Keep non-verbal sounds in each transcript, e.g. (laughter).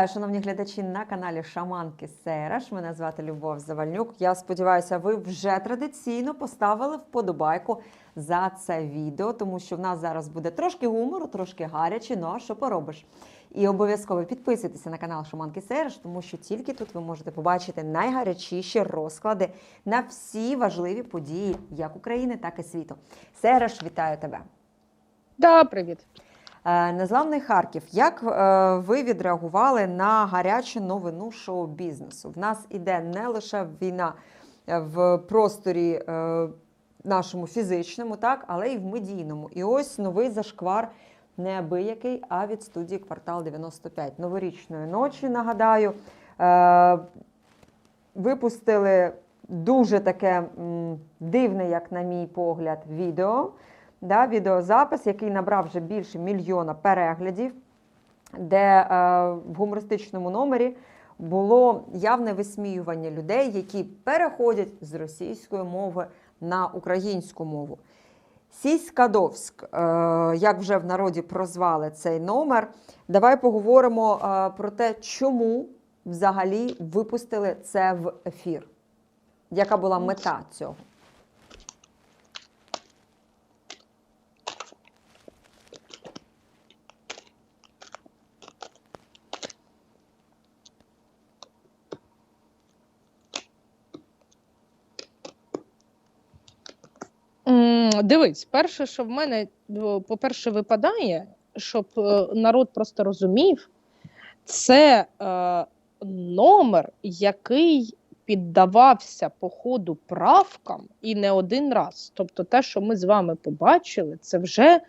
Вітаю, шановні глядачі на каналі Шаманки Сереш. Мене звати Любов Завальнюк. Я сподіваюся, ви вже традиційно поставили вподобайку за це відео, тому що в нас зараз буде трошки гумору, трошки гаряче. Ну а що поробиш? І обов'язково підписуйтеся на канал Шаманки Сереш, тому що тільки тут ви можете побачити найгарячіші розклади на всі важливі події як України, так і світу. Сереш, вітаю тебе. Да, привіт. Е, Незламний Харків. Як е, ви відреагували на гарячу новину шоу-бізнесу? В нас іде не лише війна е, в просторі нашому фізичному, так, але й в медійному. І ось новий зашквар неабиякий, а від студії Квартал 95. Новорічної ночі, нагадаю, випустили дуже таке дивне, як на мій погляд, відео. Да, відеозапис, який набрав вже більше мільйона переглядів, де е, в гумористичному номері було явне висміювання людей, які переходять з російської мови на українську мову. Сіськадовськ, е, як вже в народі прозвали цей номер. Давай поговоримо е, про те, чому взагалі випустили це в ефір. Яка була мета цього? Дивись, перше, що в мене, по-перше, випадає, щоб е, народ просто розумів, це е, номер, який піддавався по ходу правкам і не один раз. Тобто, те, що ми з вами побачили, це вже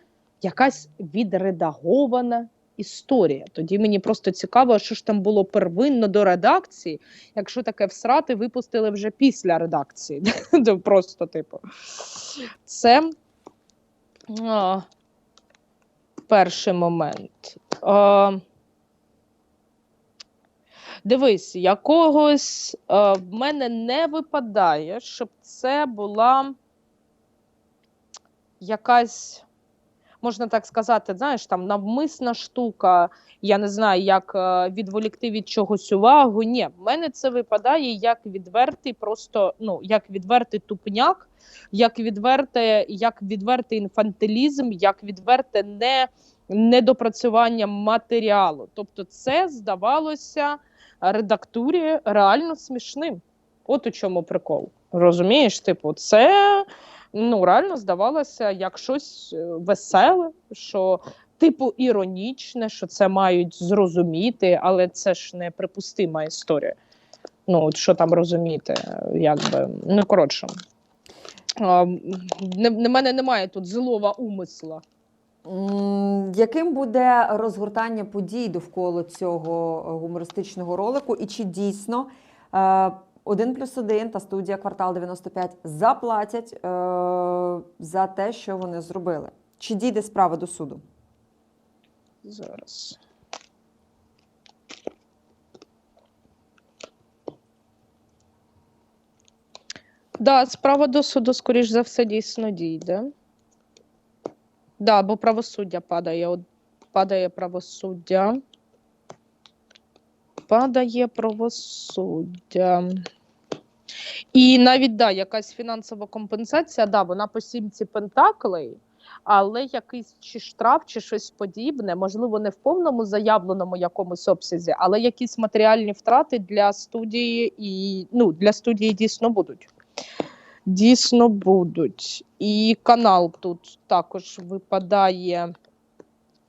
якась відредагована історія. Тоді мені просто цікаво, що ж там було первинно до редакції, якщо таке всрати випустили вже після редакції. (laughs) Просто, типу. Це перший момент. Дивись, якогось а, в мене не випадає, щоб це була якась, можна так сказати, знаєш, там навмисна штука. Я не знаю, як е, відволікти від чогось увагу. Ні, в мене це випадає як відвертий, просто ну як відвертий тупняк, як відверте, як відвертий інфантилізм, як відверте не недопрацювання матеріалу. Тобто, це здавалося редактурі реально смішним. От у чому прикол. Розумієш, типу, це ну реально здавалося як щось е, веселе, що типу іронічне, що це мають зрозуміти, але це ж не припустима історія. Ну, от що там розуміти, якби ну коротше. Не, не мене немає тут злого умисла. Яким буде розгортання подій довкола цього е, гумористичного ролику? І чи дійсно е, 1 плюс 1 та студія Квартал 95 заплатять е, за те, що вони зробили? Чи дійде справа до суду? Зараз. Да, справа до суду, скоріш за все, дійсно дійде. Да, бо правосуддя падає. Падає правосуддя. Падає правосуддя. І навіть да, якась фінансова компенсація, да, вона по сімці пентаклей, але якийсь чи штраф, чи щось подібне, можливо, не в повному заявленому якомусь обсязі, але якісь матеріальні втрати для студії і ну, для студії дійсно будуть. Дійсно будуть. І канал тут також випадає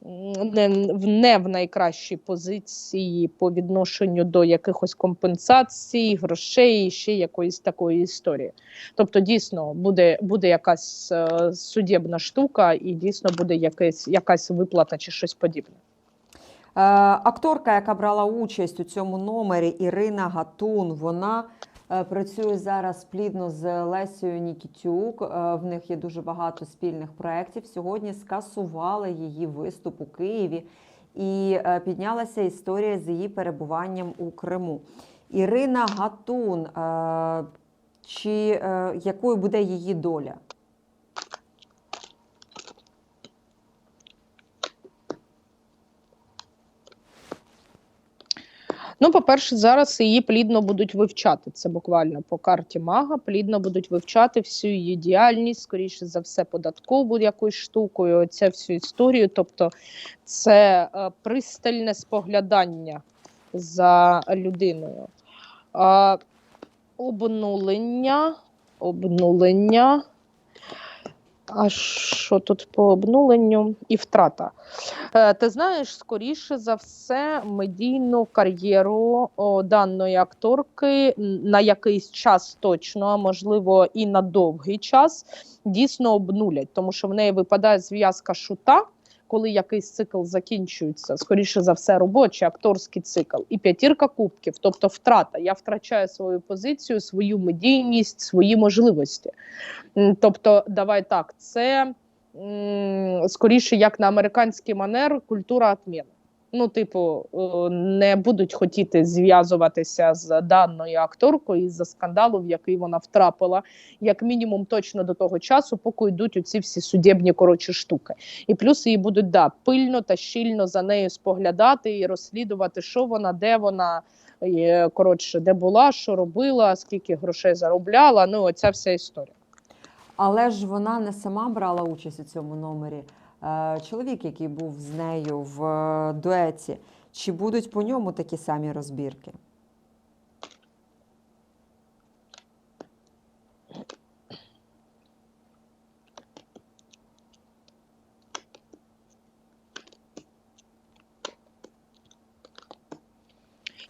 не, не в найкращій позиції по відношенню до якихось компенсацій, грошей, ще якоїсь такої історії. Тобто, дійсно, буде, буде якась е, судебна штука, і дійсно буде якась, якась виплата чи щось подібне. Е, акторка, яка брала участь у цьому номері, Ірина Гатун, вона е, працює зараз плідно з Лесією Нікітюк. Е, в них є дуже багато спільних проєктів. Сьогодні скасували її виступ у Києві і е, піднялася історія з її перебуванням у Криму. Ірина Гатун, чи якою буде її доля? Ну, по-перше, зараз її плідно будуть вивчати. Це буквально по карті мага. Плідно будуть вивчати всю її діяльність, скоріше за все, податкову якоюсь штукою. Оця всю історію. Тобто, це е, пристальне споглядання за людиною. А, обнулення, обнулення. А що тут по обнуленню? І втрата. Е, Ти знаєш, скоріше за все, медійну кар'єру даної акторки на якийсь час точно, а можливо і на довгий час, дійсно обнулять, тому що в неї випадає зв'язка шута. Коли якийсь цикл закінчується, скоріше за все, робочий акторський цикл, і п'ятірка кубків, тобто втрата. Я втрачаю свою позицію, свою медійність, свої можливості. Тобто, давай так, це скоріше як на американський манер культура отміни. Ну, типу, е, не будуть хотіти зв'язуватися з даною акторкою із-за скандалу, в який вона втрапила, як мінімум, точно до того часу, поки йдуть оці всі судебні коротші штуки. І плюс її будуть да, пильно та щільно за нею споглядати і розслідувати, що вона, де вона. е, Коротше, де була, що робила, скільки грошей заробляла. Ну, оця вся історія. Але ж вона не сама брала участь у цьому номері. Е, Чоловік, який був з нею в е, дуеті, чи будуть по ньому такі самі розбірки?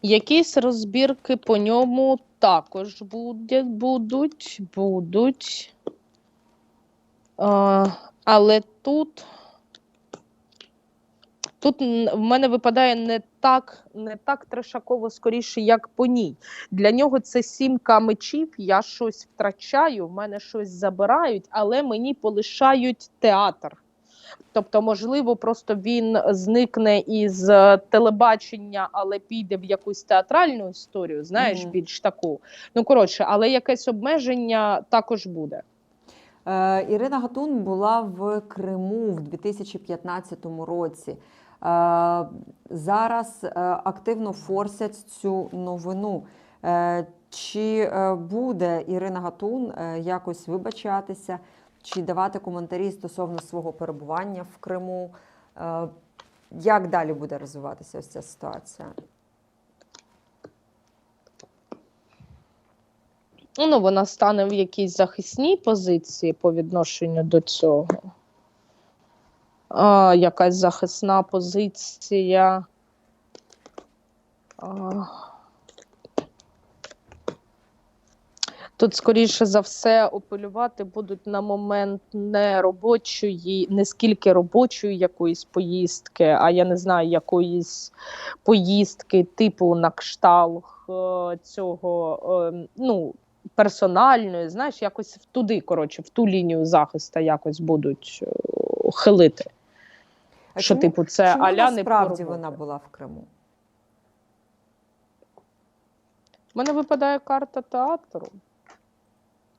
Якісь розбірки по ньому також буде, будуть, будуть. А, але тут, тут в мене випадає не так, не так трешаково скоріше, як по ній. Для нього це сімка мечів, я щось втрачаю, в мене щось забирають, але мені полишають театр. Тобто, можливо, просто він зникне із е, телебачення, але піде в якусь театральну історію, знаєш, Мгм. більш таку. Ну, коротше, але якесь обмеження також буде. Е, Ірина Гатун була в Криму в 2015 році. Е, Зараз е, активно форсять цю новину. Е, Чи буде Ірина Гатун якось вибачатися, чи давати коментарі стосовно свого перебування в Криму? Як далі буде розвиватися ось ця ситуація? Ну, вона стане в якійсь захисній позиції по відношенню до цього. А, якась захисна позиція. А, Тут, скоріше за все, апелювати будуть на момент не робочої, не скільки робочої якоїсь поїздки, а я не знаю, якоїсь поїздки, типу на кшталт е, цього, е, ну, персональної, знаєш, якось туди, коротше, в ту лінію захисту якось будуть е, хилити. А що, чому- типу, це чому аля не насправді вона була в Криму? У мене випадає карта театру.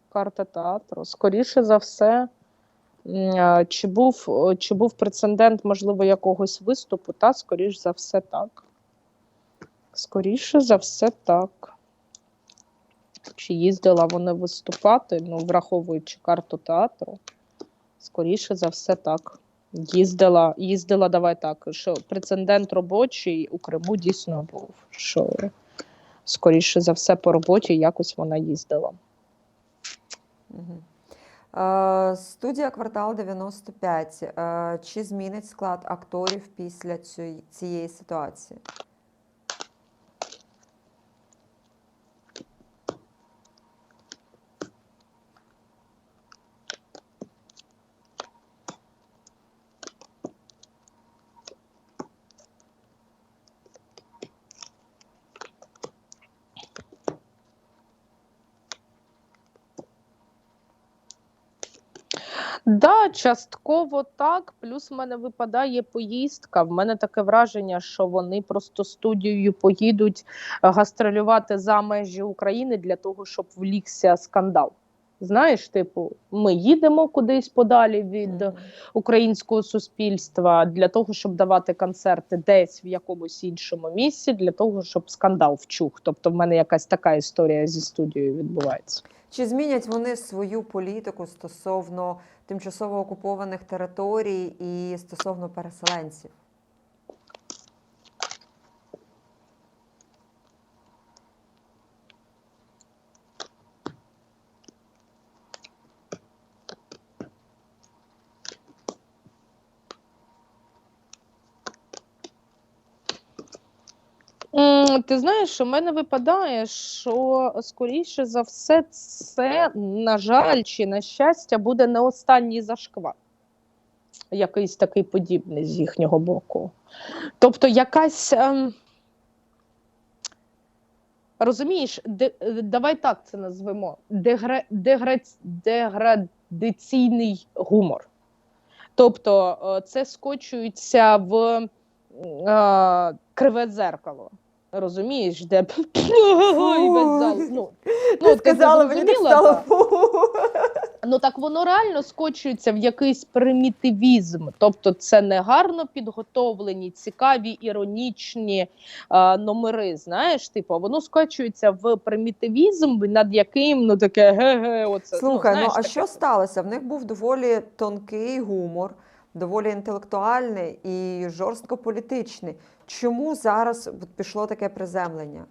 Карта театру. Скоріше за все, чи був, чи був прецедент, можливо, якогось виступу, та скоріше за все так. Скоріше за все так. Чи їздила вона виступати, ну, враховуючи карту театру, скоріше за все так. Їздила, їздила, давай так, що прецедент робочий у Криму дійсно був. Що скоріше за все по роботі якось вона їздила. Студія Квартал 95. Е, Чи змінить склад акторів після цієї ситуації? Да, частково так. Плюс в мене випадає поїздка. В мене таке враження, що вони просто студією поїдуть е, гастролювати за межі України для того, щоб влікся скандал. Знаєш, типу, ми їдемо кудись подалі від українського суспільства для того, щоб давати концерти десь в якомусь іншому місці, для того, щоб скандал вчух. Тобто, в мене якась така історія зі студією відбувається. Чи змінять вони свою політику стосовно тимчасово окупованих територій і стосовно переселенців? Ти знаєш, у мене випадає, що скоріше за все, це, на жаль, чи на щастя, буде не останній зашквар. Якийсь такий подібний з їхнього боку. Тобто, якась. Ем... Розумієш, де, давай так це назвемо: Дегра... Дегра... гумор. Тобто, е, це скочується в е, криве дзеркало. Розумієш, де Ой, весь зал. Ну, Ти ну, сказала, мені так стало фу. Ну так воно реально скочується в якийсь примітивізм. Тобто, це не гарно підготовлені, цікаві, іронічні е, номери. Знаєш, типу, воно скочується в примітивізм, над яким ну таке ге-ге. Оце Слухай, ну, ну а таке. що сталося? В них був доволі тонкий гумор, доволі інтелектуальний і жорстко політичний. Чому зараз пішло таке приземлення?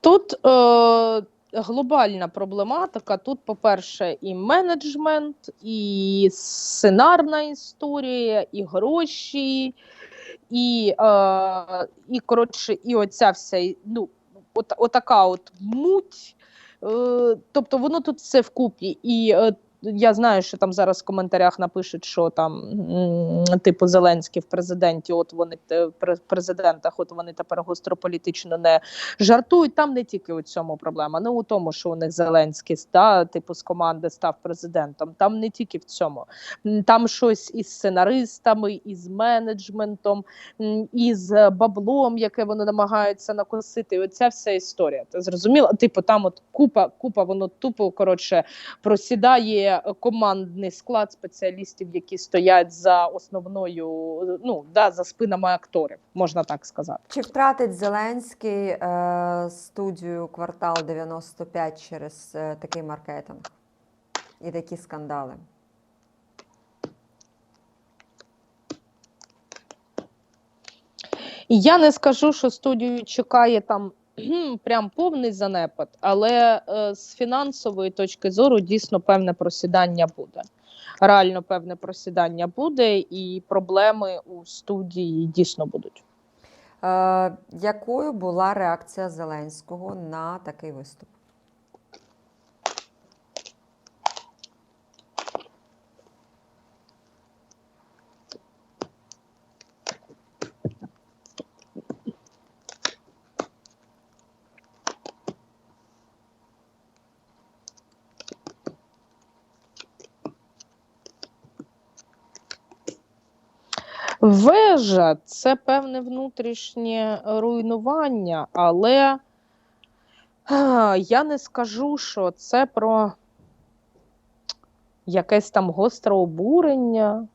Тут е, глобальна проблематика. Тут, по-перше, і менеджмент, і сценарна історія, і гроші, і, е, і коротше, і оця вся ну, от, отака от муть. Е, тобто воно тут все вкупі. І е, я знаю, що там зараз в коментарях напишуть, що там типу Зеленський в президенті, от вони в президентах, от вони тепер гострополітично не жартують. Там не тільки у цьому проблема. Не у тому, що у них Зеленський да, типу з команди став президентом. Там не тільки в цьому. Там щось із сценаристами, із менеджментом, із е, баблом, яке вони намагаються накосити. І Оця вся історія. Ти зрозуміла? Типу, там от купа, купа, воно тупо коротше просідає командний склад спеціалістів, які стоять за основною, ну да, за спинами акторів, можна так сказати. Чи втратить Зеленський е, студію квартал 95 через е, такий маркетинг і такі скандали? Я не скажу, що студію чекає там прям повний занепад, але е, з фінансової точки зору дійсно певне просідання буде. Реально певне просідання буде, і проблеми у студії дійсно будуть. Е, якою була реакція Зеленського на такий виступ? Вежа це певне внутрішнє руйнування, але я не скажу, що це про якесь там гостре обурення.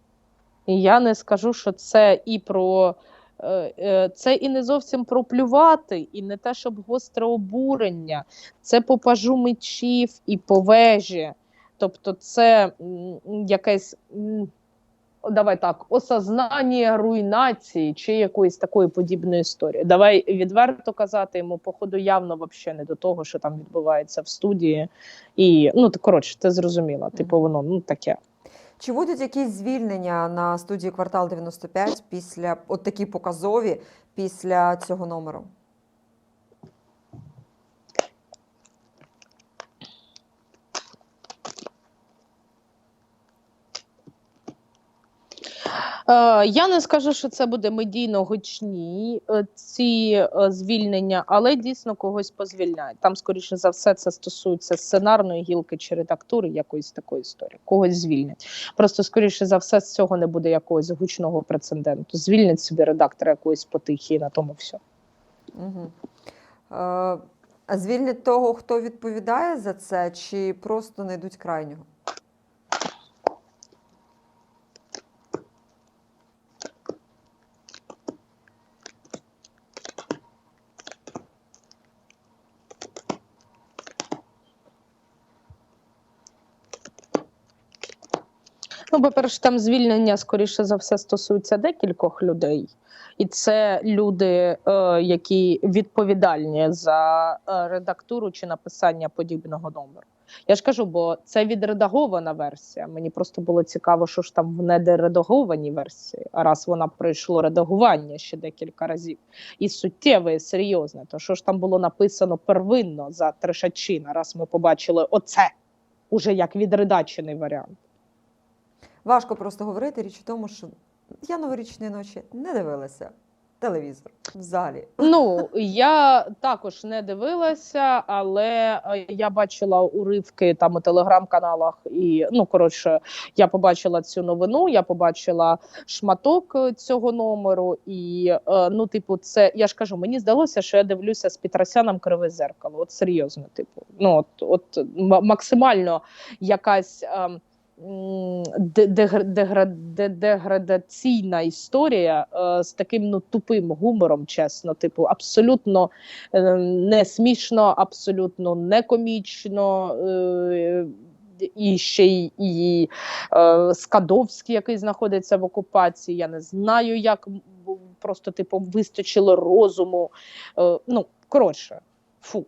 Я не скажу, що це і про е, е, це і не зовсім про плювати, і не те, щоб гостре обурення, це по пажу мечів і по вежі. Тобто, це якесь. Давай так, осознання руйнації чи якоїсь такої подібної історії. Давай відверто казати йому, походу, явно взагалі не до того, що там відбувається в студії. І ну ти коротше, ти зрозуміла. Типу, воно ну таке. Чи будуть якісь звільнення на студії квартал 95 після от такі показові після цього номеру? Я не скажу, що це буде медійно гучні е, ці е, звільнення, але дійсно когось позвільняють. Там, скоріше за все, це стосується сценарної гілки чи редактури, якоїсь такої історії. Когось звільнять. Просто, скоріше за все, з цього не буде якогось гучного прецеденту. Звільнять собі редактора якоїсь потихи, і на тому все. Угу. Е, а звільнять того, хто відповідає за це, чи просто знайдуть крайнього? Ну, по-перше, там звільнення, скоріше за все, стосується декількох людей, і це люди, е, які відповідальні за е, редактуру чи написання подібного номеру. Я ж кажу, бо це відредагована версія. Мені просто було цікаво, що ж там в недоредагованій версії, а раз вона пройшло редагування ще декілька разів, і суттєве, і серйозне, то що ж там було написано первинно за Трешачина, раз ми побачили оце уже як відредачений варіант. Важко просто говорити. Річ у тому, що я новорічної ночі не дивилася телевізор взагалі. Ну (laughs) я також не дивилася, але е, я бачила уривки там у телеграм-каналах, і ну коротше, я побачила цю новину. Я побачила шматок е, цього номеру, і е, ну, типу, це я ж кажу, мені здалося, що я дивлюся з Петросяном криве зеркало. От серйозно, типу, ну от, от максимально якась. ем, деградаційна історія е, з таким ну тупим гумором, чесно, типу, абсолютно е, не смішно, абсолютно не комічно. Е, і ще й і е, Скадовський, який знаходиться в окупації. Я не знаю, як просто типу вистачило розуму. Е, ну, коротше, фу.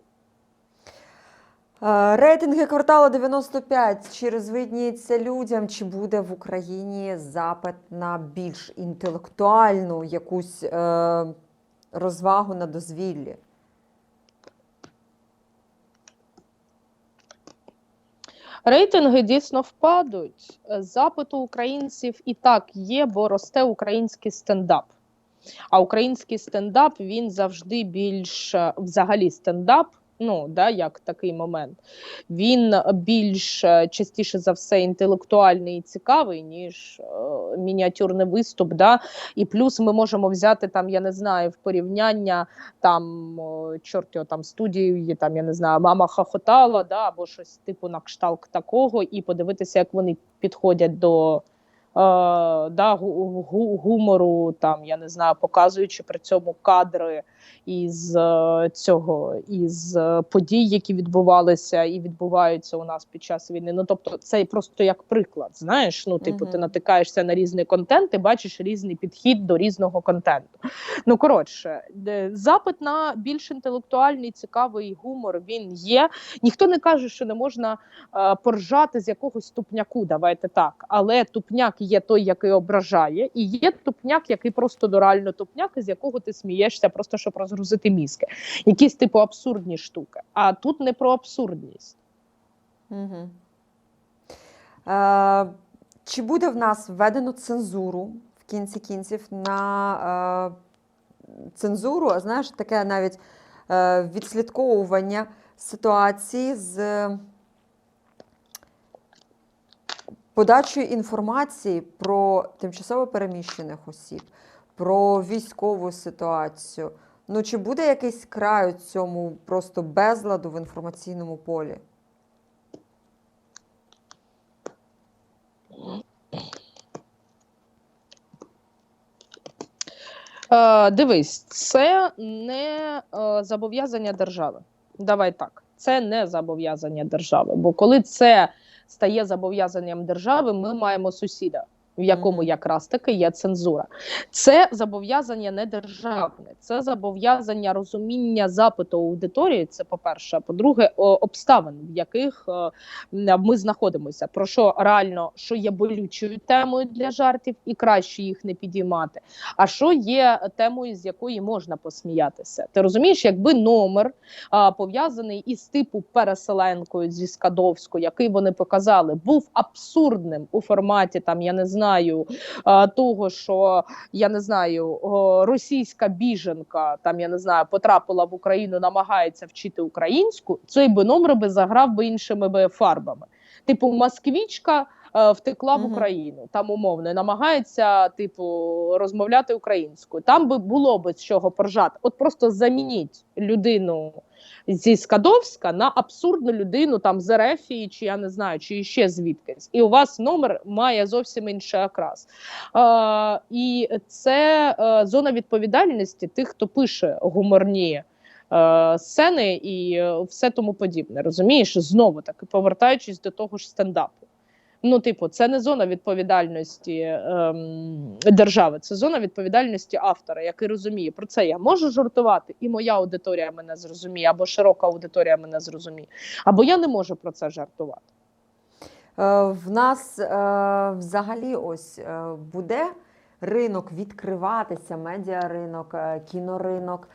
Е, Рейтинги кварталу 95. Чи розвидніється людям, чи буде в Україні запит на більш інтелектуальну якусь е, розвагу на дозвіллі? Рейтинги дійсно впадуть. Е, Запит у українців і так є, бо росте український стендап. А український стендап він завжди більш е, взагалі стендап. Ну да, як такий момент, він більш е, частіше за все інтелектуальний і цікавий, ніж е, мініатюрний виступ. Да? І плюс ми можемо взяти там, я не знаю, в порівняння там чорт його там студією, там я не знаю, мама хохотала, да, або щось типу на кшталт такого, і подивитися, як вони підходять до. Е, да, гу- гумору, там я не знаю, показуючи при цьому кадри із е, цього із е, подій, які відбувалися і відбуваються у нас під час війни. Ну тобто, це просто як приклад. Знаєш, ну типу, ти натикаєшся на різний контент, і бачиш різний підхід до різного контенту. Ну коротше, запит на більш інтелектуальний, цікавий гумор він є. Ніхто не каже, що не можна е, поржати з якогось тупняку. Давайте так. Але тупняк є той, який ображає, і є тупняк, який просто до реально тупняк, з якого ти смієшся, просто щоб розгрузити мізки. Якісь типу абсурдні штуки. А тут не про абсурдність. Е, чи буде в нас введено цензуру в кінці кінців на е, цензуру, а знаєш, таке навіть е, відслідковування ситуації з подачою інформації про тимчасово переміщених осіб, про військову ситуацію. Ну, чи буде якийсь край у цьому просто безладу в інформаційному полі? Е, дивись, це не е, зобов'язання держави. Давай так, це не зобов'язання держави. Бо коли це стає зобов'язанням держави, ми маємо сусіда, в якому якраз таки є цензура. Це зобов'язання не державне, це зобов'язання розуміння запиту аудиторії. Це по-перше. А по-друге, обставин, в яких е, ми знаходимося. Про що реально що є болючою темою для жартів, і краще їх не підіймати. А що є темою, з якої можна посміятися? Ти розумієш, якби номер пов'язаний із типу переселенкою зі Скадовською, який вони показали, був абсурдним у форматі там, я не знаю. Знаю, того, що я не знаю, російська біженка там я не знаю, потрапила в Україну, намагається вчити українську, цей би номер би заграв би іншими би фарбами. Типу, москвічка е, втекла в Україну, там умовно намагається, типу, розмовляти українською. Там би було би з чого поржати. От просто замініть людину зі Скадовська на абсурдну людину там з Ерефії, чи я не знаю, чи ще звідкись. І у вас номер має зовсім інший окрас. Е, і це е, зона відповідальності тих, хто пише гуморні. е, Сцени і е, все тому подібне, розумієш? Знову таки повертаючись до того ж стендапу. Ну, типу, це не зона відповідальності ем, держави, це зона відповідальності автора, який розуміє про це. Я можу жартувати, і моя аудиторія мене зрозуміє, або широка аудиторія мене зрозуміє, або я не можу про це жартувати. Е, В нас е, взагалі ось е, буде ринок відкриватися, медіаринок, кіноринок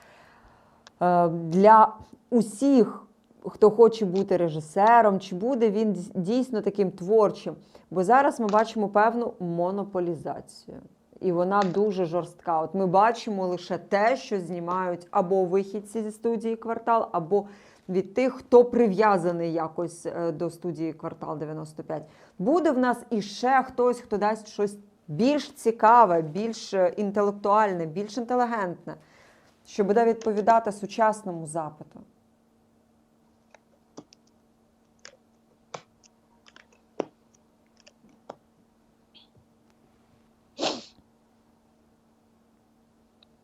для усіх, хто хоче бути режисером, чи буде він дійсно таким творчим. Бо зараз ми бачимо певну монополізацію. І вона дуже жорстка. От ми бачимо лише те, що знімають або вихідці зі студії квартал, або від тих, хто прив'язаний якось е, до студії квартал 95. Буде в нас іще хтось, хто дасть щось більш цікаве, більш е, інтелектуальне, більш інтелігентне, що буде відповідати сучасному запиту.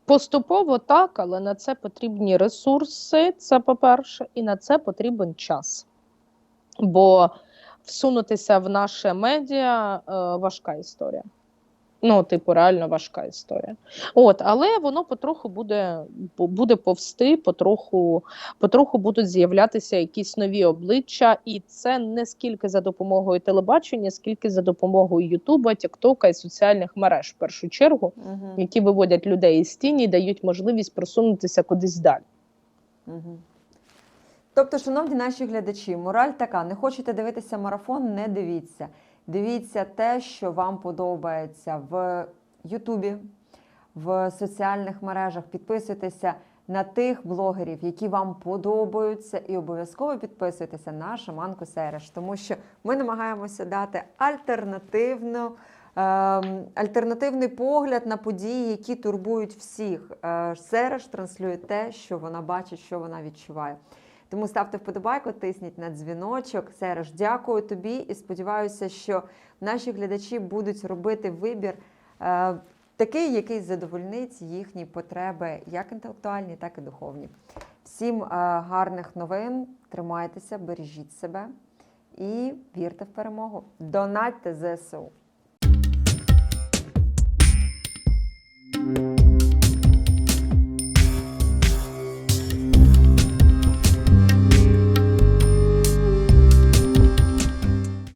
Поступово так, але на це потрібні ресурси, це по-перше, і на це потрібен час. Бо всунутися в наше медіа е, важка історія. Ну, типу, реально важка історія. От, але воно потроху буде, буде повсти, потроху, потроху будуть з'являтися якісь нові обличчя, і це не скільки за допомогою телебачення, скільки за допомогою Ютуба, Тіктока і соціальних мереж, в першу чергу Угу. які виводять людей із тіні і дають можливість просунутися кудись далі. Угу. Тобто, шановні наші глядачі, мораль така: не хочете дивитися марафон, не дивіться. Дивіться те, що вам подобається в Ютубі, в соціальних мережах. Підписуйтеся на тих блогерів, які вам подобаються, і обов'язково підписуйтеся на шаманку Сереш, тому що ми намагаємося дати альтернативну. ем, Альтернативний погляд на події, які турбують всіх. Е, Сереш транслює те, що вона бачить, що вона відчуває. Тому ставте вподобайку, тисніть на дзвіночок. Сереж, дякую тобі і сподіваюся, що наші глядачі будуть робити вибір е, такий, який задовольнить їхні потреби, як інтелектуальні, так і духовні. Всім е, гарних новин, тримайтеся, бережіть себе і вірте в перемогу. Донатьте ЗСУ.